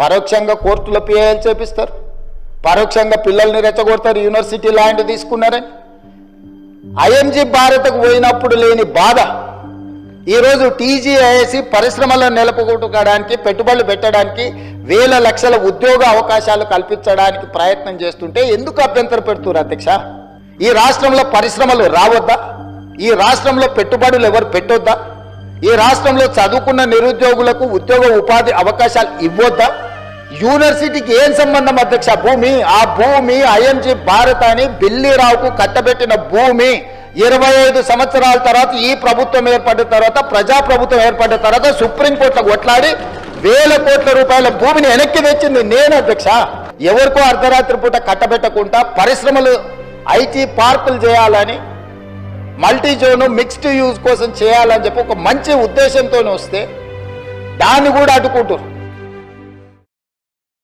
పరోక్షంగా కోర్టుల పిఐఎల్ చేపిస్తారు. పరోక్షంగా పిల్లల్ని రెచ్చగొడతారు. యూనివర్సిటీ ల్యాండ్ తీసుకున్నారని ఐఎంజీ భారత్కు పోయినప్పుడు లేని బాధ. ఈరోజు టీజీఐఎస్సి పరిశ్రమలను నెలకొట్టుకోవడానికి పెట్టుబడులు పెట్టడానికి వేల లక్షల ఉద్యోగ అవకాశాలు కల్పించడానికి ప్రయత్నం చేస్తుంటే ఎందుకు అభ్యంతరం పెడుతున్నారు అధ్యక్ష? ఈ రాష్ట్రంలో పరిశ్రమలు రావద్దా? ఈ రాష్ట్రంలో పెట్టుబడులు ఎవరు పెట్టొద్దా? ఈ రాష్ట్రంలో చదువుకున్న నిరుద్యోగులకు ఉద్యోగ ఉపాధి అవకాశాలు ఇవ్వొద్దా? యూనివర్సిటీకి ఏం సంబంధం అధ్యక్ష? భూమి. ఆ భూమి ఐఎంజీ భారత్ అని బిల్లీరావుకు కట్టబెట్టిన భూమి. ఇరవై ఐదు సంవత్సరాల తర్వాత ఈ ప్రభుత్వం ఏర్పడిన తర్వాత ప్రజా ప్రభుత్వం ఏర్పడిన తర్వాత సుప్రీంకోర్టులో కొట్లాడి వేల కోట్ల రూపాయల భూమిని వెనక్కి తెచ్చింది నేను అధ్యక్ష. ఎవరికో అర్ధరాత్రి పూట కట్టబెట్టకుండా పరిశ్రమలు ఐటీ పార్కులు చేయాలని మల్టీ జోన్ మిక్స్డ్ యూజ్ కోసం చేయాలని చెప్పి ఒక మంచి ఉద్దేశంతో వస్తే దాన్ని కూడా అడ్డుకుంటారు